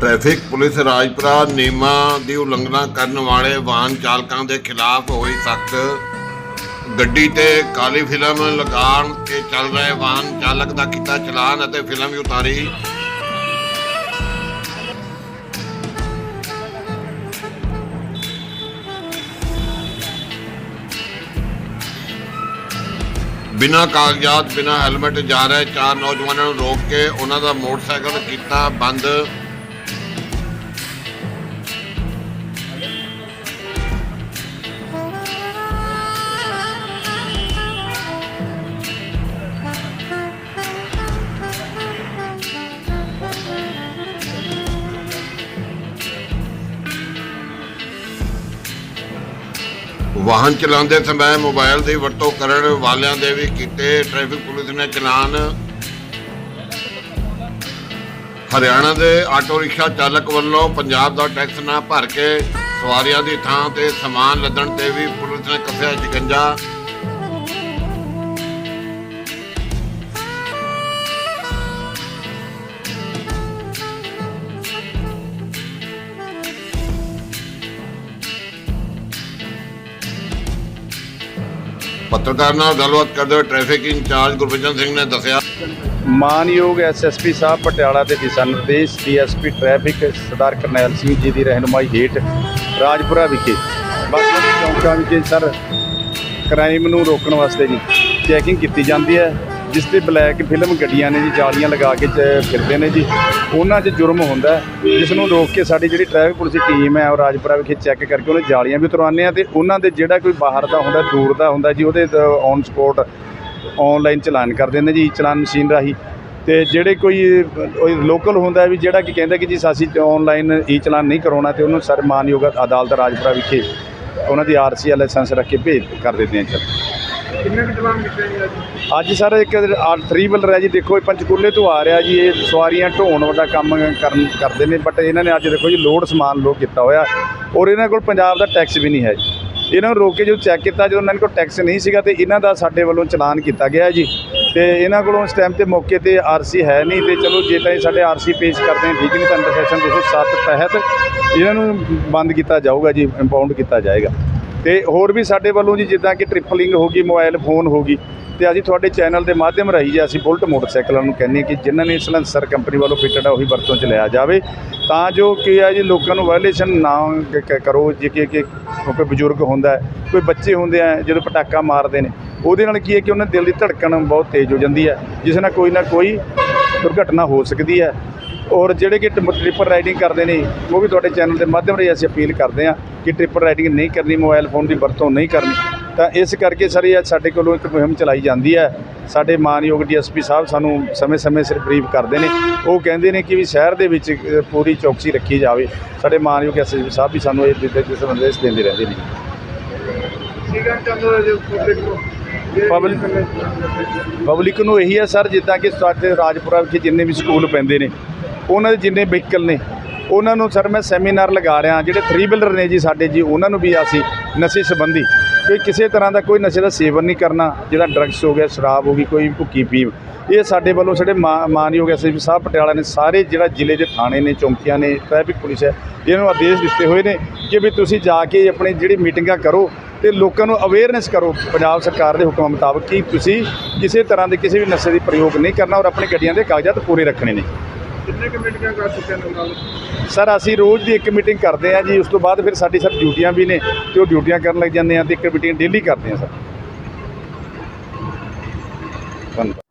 Traffic police Rajpura ਨਿਯਮਾਂ ਦੀ ਉਲੰਘਣਾ ਕਰਨ ਵਾਲੇ ਵਾਹਨ ਚਾਲਕਾਂ ਦੇ ਖਿਲਾਫ ਹੋਈ ਸਖਤ ਗੱਡੀ ਤੇ ਕਾਲੀ ਫਿਲਮ ਲਗਾਉਣ ਤੇ ਚੱਲ ਰਹੇ ਵਾਹਨ ਚਾਲਕ ਦਾ ਕੀਤਾ ਚਲਾਨ ਅਤੇ ਫਿਲਮ ਵੀ ਉਤਾਰੀ। ਬਿਨਾਂ ਕਾਗਜ਼ਾਤ, ਬਿਨਾਂ ਹੈਲਮਟ ਜਾ ਰਹੇ ਚਾਰ ਨੌਜਵਾਨਾਂ ਨੂੰ ਰੋਕ ਕੇ ਉਹਨਾਂ ਦਾ ਮੋਟਰਸਾਈਕਲ ਕੀਤਾ ਬੰਦ। ਵਾਹਨ ਚਲਾਉਂਦੇ ਸਮੇਂ ਮੋਬਾਈਲ ਦੀ ਵਰਤੋਂ ਕਰਨ ਵਾਲਿਆਂ ਦੇ ਵੀ ਕੀਤੇ ਟ੍ਰੈਫਿਕ ਪੁਲਿਸ ਨੇ ਚਲਾਨ। ਹਰਿਆਣਾ ਦੇ ਆਟੋ ਰਿਕਸ਼ਾ ਚਾਲਕ ਵੱਲੋਂ ਪੰਜਾਬ ਦਾ ਟੈਕਸ ਨਾ ਭਰ ਕੇ ਸਵਾਰੀਆਂ ਦੀ ਥਾਂ ਤੇ ਸਮਾਨ ਲੱਦਣ ਤੇ ਵੀ ਪੁਲਿਸ ਨੇ ਕੱਸਿਆ ਸ਼ਿਕੰਜਾ ਪੱਤਰਕਾਰ ਨਾਲ ਗੱਲਬਾਤ ਕਰਦੇ ਹੋਏ ਟ੍ਰੈਫਿਕ ਇੰਚਾਰਜ ਗੁਰਬਚਨ ਸਿੰਘ ਨੇ ਦੱਸਿਆ। ਮਾਨਯੋਗ ਐਸਐਸਪੀ ਸਾਹਿਬ ਪਟਿਆਲਾ ਦੇ ਦਿਸ਼ਾ ਨਿਰਦੇਸ਼, ਡੀਐਸਪੀ ਟ੍ਰੈਫਿਕ ਸਰਦਾਰ ਕਰਨੈਲ ਸਿੰਘ ਜੀ ਦੀ ਰਹਿਨੁਮਾਈ ਹੇਠ ਰਾਜਪੁਰਾ ਵਿਖੇ। ਬਾਕੀ ਚੌਂਕਾਂ ਵਿਖੇ ਸਰ ਕ੍ਰਾਈਮ ਨੂੰ ਰੋਕਣ ਵਾਸਤੇ ਜੀ ਚੈਕਿੰਗ ਕੀਤੀ ਜਾਂਦੀ ਹੈ। ਜਿਸ ਤੇ ਬਲੈਕ ਫਿਲਮ ਗੱਡੀਆਂ ਨੇ ਜੀ, ਜਾਲੀਆਂ ਲਗਾ ਕੇ ਚ- ਫਿਰਦੇ ਨੇ ਜੀ, ਉਹਨਾਂ 'ਚ ਜੁਰਮ ਹੁੰਦਾ ਜਿਸ ਨੂੰ ਰੋਕ ਕੇ ਸਾਡੀ ਜਿਹੜੀ ਟ੍ਰੈਫਿਕ ਪੁਲਿਸ ਦੀ ਟੀਮ ਹੈ ਉਹ ਰਾਜਪੁਰਾ ਵਿਖੇ ਚੈੱਕ ਕਰਕੇ ਉਹਨੇ ਜਾਲੀਆਂ ਵੀ ਉਤਰਵਾਉਂਦੇ ਆ ਤੇ ਉਹਨਾਂ ਦੇ ਜਿਹੜਾ ਕੋਈ ਬਾਹਰ ਦਾ ਹੁੰਦਾ, ਦੂਰ ਦਾ ਹੁੰਦਾ ਜੀ, ਉਹਦੇ ਔਨ ਸਪੋਟ ਆਨਲਾਈਨ ਚਲਾਨ ਕਰ ਦਿੰਦੇ ਜੀ, ਚਲਾਨ ਮਸ਼ੀਨ ਰਾਹੀਂ। ਤੇ ਜਿਹੜੇ ਕੋਈ ਲੋਕਲ ਹੁੰਦਾ ਵੀ ਜਿਹੜਾ ਕਿ ਕਹਿੰਦਾ ਕਿ ਜੀ ਅਸੀਂ ਆਨਲਾਈਨ ਈ ਚਲਾਨ ਨਹੀਂ ਕਰਾਉਣਾ ਤੇ ਉਹਨੂੰ ਸਰ ਮਾਨਯੋਗ ਅਦਾਲਤ ਰਾਜਪੁਰਾ ਵਿਖੇ ਉਹਨਾਂ ਦੀ ਆਰਸੀ ਲਾਇਸੈਂਸ ਰੱਖ ਕੇ ਭੇਜ, ਕਰ ਦਿੰਦੇ ਆ ਚਲ ਕਿੰਨੇ ਕੁ ਚਲਾਨ ਕੀਤੇ ਜੀ? ਅੱਜ ਅੱਜ ਸਰ ਇੱਕ ਥਰੀ ਵੀਲਰ ਹੈ ਜੀ, ਦੇਖੋ ਇਹ ਪੰਚਕੂਲੇ ਤੋਂ ਆ ਰਿਹਾ ਜੀ, ਇਹ ਸਵਾਰੀਆਂ ਢੋਣ ਵਾਲਾ ਕੰਮ ਕਰਨ ਕਰਦੇ ਨੇ ਬਟ ਇਹਨਾਂ ਨੇ ਅੱਜ ਦੇਖੋ ਜੀ ਲੋਡ ਸਮਾਨ ਲੋਡ ਕੀਤਾ ਹੋਇਆ ਔਰ ਇਹਨਾਂ ਕੋਲ ਪੰਜਾਬ ਦਾ ਟੈਕਸ ਵੀ ਨਹੀਂ ਹੈ ਜੀ। ਇਹਨਾਂ ਨੂੰ ਰੋਕ ਕੇ ਜਦੋਂ ਚੈੱਕ ਕੀਤਾ, ਜਦੋਂ ਇਹਨਾਂ ਕੋਲ ਟੈਕਸ ਨਹੀਂ ਸੀਗਾ ਤੇ ਇਹਨਾਂ ਦਾ ਸਾਡੇ ਵੱਲੋਂ ਚਲਾਨ ਕੀਤਾ ਗਿਆ ਜੀ। ਤੇ ਇਹਨਾਂ ਕੋਲੋਂ ਇਸ ਟਾਈਮ ਤੇ ਮੌਕੇ ਤੇ ਆਰਸੀ ਹੈ ਨਹੀਂ ਤੇ ਚਲੋ ਜੇ ਤਾਂ ਇਹ ਸਾਡੇ ਆਰਸੀ ਪੇਸ਼ ਕਰਦੇ ਨੇ, ਠੀਕ ਨਹੀਂ ਤਾਂ ਅੰਡਰ ਸੈਕਸ਼ਨ 207 ਤਹਿਤ ਇਹਨਾਂ ਨੂੰ ਬੰਦ ਕੀਤਾ ਜਾਊਗਾ ਜੀ ਇੰਪਾਊਂਡ ਕੀਤਾ ਜਾਏਗਾ। ਤੇ ਹੋਰ ਵੀ ਸਾਡੇ ਵੱਲੋਂ ਜੀ ਜਿੱਦਾਂ ਕਿ ਟ੍ਰਿਪਲਿੰਗ ਹੋ ਗਈ ਮੋਬਾਈਲ ਫੋਨ ਹੋ ਗਈ, ਤੇ ਅਸੀਂ ਤੁਹਾਡੇ ਚੈਨਲ ਦੇ ਮਾਧਿਅਮ ਰਾਹੀਂ ਜੀ ਅਸੀਂ ਬੁਲਟ ਮੋਟਰਸਾਈਕਲਾਂ ਨੂੰ ਕਹਿੰਦੇ ਹਾਂ ਕਿ ਜਿਨ੍ਹਾਂ ਨੇ ਸਲੈਂਸਰ ਕੰਪਨੀ ਵੱਲੋਂ ਫਿੱਟਡ ਆ, ਉਹੀ ਵਰਤੋਂ ਚ ਲਿਆ ਜਾਵੇ। ਤਾਂ ਜੋ ਕੀ ਹੈ ਜੀ, ਲੋਕਾਂ ਨੂੰ ਵਾਇਲੇਸ਼ਨ ਨਾ ਕਰੋ, ਜੇ ਕਿ ਕੋਈ ਬਜ਼ੁਰਗ ਹੁੰਦਾ ਕੋਈ ਬੱਚੇ ਹੁੰਦੇ ਆ, ਜਦੋਂ ਪਟਾਕਾ ਮਾਰਦੇ ਨੇ, ਉਹਦੇ ਨਾਲ ਕੀ ਹੈ ਕਿ ਉਹਨਾਂ ਦਿਲ ਦੀ ਧੜਕਣ ਬਹੁਤ ਤੇਜ਼ ਹੋ ਜਾਂਦੀ ਹੈ, ਜਿਸ ਨਾਲ ਕੋਈ ਨਾ ਕੋਈ ਦੁਰਘਟਨਾ ਹੋ ਸਕਦੀ ਹੈ। ਔਰ ਜਿਹੜੇ ਕਿ ਟਮ- ਟ੍ਰਿਪਲ ਰਾਈਡਿੰਗ ਕਰਦੇ ਨੇ, ਉਹ ਵੀ ਤੁਹਾਡੇ ਚੈਨਲ ਦੇ ਮਾਧਿਅਮ ਰਾਹੀਂ ਅਸੀਂ ਅਪੀਲ ਕਰਦੇ ਹਾਂ ਕਿ ਟ੍ਰਿਪਲ ਰਾਈਡਿੰਗ ਨਹੀਂ ਕਰਨੀ, ਮੋਬਾਈਲ ਫੋਨ ਦੀ ਵਰਤੋਂ ਨਹੀਂ ਕਰਨੀ। ਤਾਂ ਇਸ ਕਰਕੇ ਸਰ ਸਾਡੇ ਕੋਲੋਂ ਇੱਕ ਮੁਹਿੰਮ ਚਲਾਈ ਜਾਂਦੀ ਹੈ। ਸਾਡੇ ਮਾਨਯੋਗ ਡੀਐਸਪੀ ਸਾਹਿਬ ਸਾਨੂੰ ਸਮੇਂ-ਸਮੇਂ ਸਿਰ ਬਰੀਫ ਕਰਦੇ ਨੇ। ਉਹ ਕਹਿੰਦੇ ਨੇ ਕਿ ਵੀ ਸ਼ਹਿਰ ਦੇ ਵਿੱਚ ਪੂਰੀ ਚੌਕਸੀ ਰੱਖੀ ਜਾਵੇ। ਸਾਡੇ ਮਾਨਯੋਗ ਐਸਐਸਪੀ ਸਾਹਿਬ ਵੀ ਸਾਨੂੰ ਇਹ ਦਿੱਤੇ ਜਿਸ ਸੰਦੇਸ਼ ਦਿੰਦੇ ਰਹਿੰਦੇ ਨੇ। ਸੀਗਾ ਚੱਲ ਜੇ ਪਬਲਿਕ ਪਬਲਿਕ ਨੂੰ ਇਹੀ ਹੈ ਸਰ, ਜਿੱਦਾਂ ਕਿ ਸਾਡੇ ਰਾਜਪੁਰਾ ਵਿੱਚ ਜਿੰਨੇ ਵੀ ਸਕੂਲ ਪੈਂਦੇ ਨੇ, ਉਹਨਾਂ ਦੇ ਜਿੰਨੇ ਵਹੀਕਲ ਨੇ, ਉਹਨਾਂ ਨੂੰ ਸਰ ਮੈਂ ਸੈਮੀਨਾਰ ਲਗਾ ਰਿਹਾ, ਜਿਹੜੇ 3 ਵੀਲਰ ਨੇ ਜੀ ਸਾਡੇ ਜੀ, ਉਹਨਾਂ ਨੂੰ ਵੀ ਅਸੀਂ ਨਸ਼ੇ ਸੰਬੰਧੀ ਕੋਈ ਕਿਸੇ ਤਰ੍ਹਾਂ ਦਾ ਕੋਈ ਨਸ਼ੇ ਦਾ ਸੇਵਨ ਨਹੀਂ ਕਰਨਾ, ਜਿਹੜਾ ਡਰੱਗਸ ਹੋ ਗਿਆ ਸ਼ਰਾਬ ਹੋ ਗਈ, ਕੋਈ ਭੁੱਕੀ ਪੀਵ ਇਹ ਸਾਡੇ ਵੱਲੋਂ ਸਾਡੇ ਮਾ- ਮਾਨਯੋਗ ਐਸਐਸਪੀ ਸਾਹਿਬ ਪਟਿਆਲਾ ਨੇ ਸਾਰੇ ਜਿਹੜਾ ਜ਼ਿਲ੍ਹੇ ਦੇ ਥਾਣੇ ਨੇ, ਚੌਂਕੀਆਂ ਨੇ ਟ੍ਰੈਫਿਕ ਪੁਲਿਸ ਹੈ, ਇਹਨਾਂ ਨੂੰ ਆਦੇਸ਼ ਦਿੱਤੇ ਹੋਏ ਨੇ ਕਿ ਵੀ ਤੁਸੀਂ ਜਾ ਕੇ ਆਪਣੇ ਜਿਹੜੀ ਮੀਟਿੰਗਾਂ ਕਰੋ ਤੇ ਲੋਕਾਂ ਨੂੰ ਅਵੇਅਰਨੈਸ ਕਰੋ ਪੰਜਾਬ ਸਰਕਾਰ ਦੇ ਹੁਕਮਾਂ ਮੁਤਾਬਕ ਕਿ ਤੁਸੀਂ ਕਿਸੇ ਤਰ੍ਹਾਂ ਦੇ ਕਿਸੇ ਵੀ ਨਸ਼ੇ ਦੀ ਪ੍ਰਯੋਗ ਨਹੀਂ ਕਰਨਾ ਔਰ ਆਪਣੀ ਗੱਡੀਆਂ ਦੇ ਕਾਗਜ਼ਾਤ ਪੂਰੇ ਰੱਖਣੇ ਨੇ। ਕਿੰਨੇ ਕੁ ਮੀਟਿੰਗਾਂ ਕਰ ਚੁੱਕੇ ਨੇ ਨਾਲ? ਸਰ, ਅਸੀਂ ਰੋਜ਼ ਦੀ ਇੱਕ ਮੀਟਿੰਗ ਕਰਦੇ ਹਾਂ ਜੀ, ਉਸ ਤੋਂ ਬਾਅਦ ਫਿਰ ਸਾਡੀ ਸਰ ਡਿਊਟੀਆਂ ਵੀ ਨੇ ਤੇ ਉਹ ਡਿਊਟੀਆਂ ਕਰਨ ਲੱਗ ਜਾਂਦੇ ਆ ਤੇ ਇੱਕ ਮੀਟਿੰਗ ਡੇਲੀ ਕਰਦੇ ਹਾਂ ਸਰ। ਧੰਨਵਾਦ।